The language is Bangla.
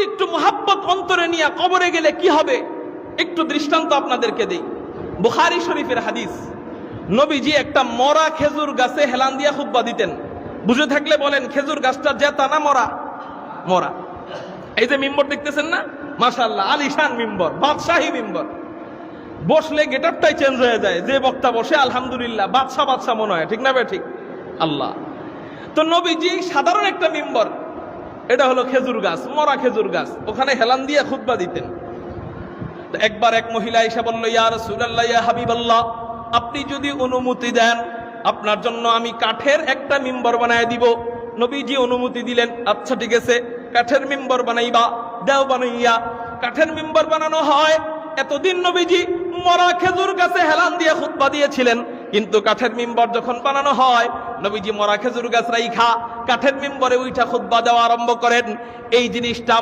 নবীর একটু মোহাব্বত অন্তরে নিয়ে কবরে গেলে কি হবে? একটু দৃষ্টান্ত আপনাদেরকে দেই। বুখারি শরীফের হাদিস। নবীজি একটা মরা খেজুর গাছে হেলান দিয়া খুব্বা দিতেন। বুঝে থাকলে বলেন, খেজুর গাছটা জেতা না মরা? মরা। এই যে মিম্বর দেখতেছেন না? মাশাল্লাহ আলিশান মিম্বর, বাদশাহী মিম্বর। বসলে গেটআপটাই চেঞ্জ হয়ে যায়, যে বক্তা বসে, আলহামদুলিল্লাহ বাদশা বাদশা মনে হয়। ঠিক না বে ঠিক। আল্লাহ। তো নবীজি সাধারণ একটা মিম্বর এটা হলো খেজুর গাছ, মরা খেজুর গাছ। ওখানে হেলান দিয়ে খুতবা দিতেন। একবার এক মহিলা এসে বলল ইয়ার রাসূলুল্লাহ, ইয়া হাবিবাল্লাহ, আপনি যদি অনুমতি দেন, আপনার জন্য আমি কাঠের একটা মিম্বর বানায় দিব। নবীজি অনুমতি দিলেন আচ্ছা ঠিক আছে, কাঠের মিম্বর বানাইবা, দেও বানাইয়া। কাঠের মিম্বর বানানো হয়, এতদিন নবীজি মরা খেজুর গাছে হেলান দিয়ে খুতবা দিয়েছিলেন। কিন্তু কাঠের মিম্বর যখন বানানো হয়, নবীজি মরা খেজুর গাছ রাইখা, কাঠের মিম্বরে উইঠা খুব দেওয়া আরম্ভ করেন। এই জিনিসটা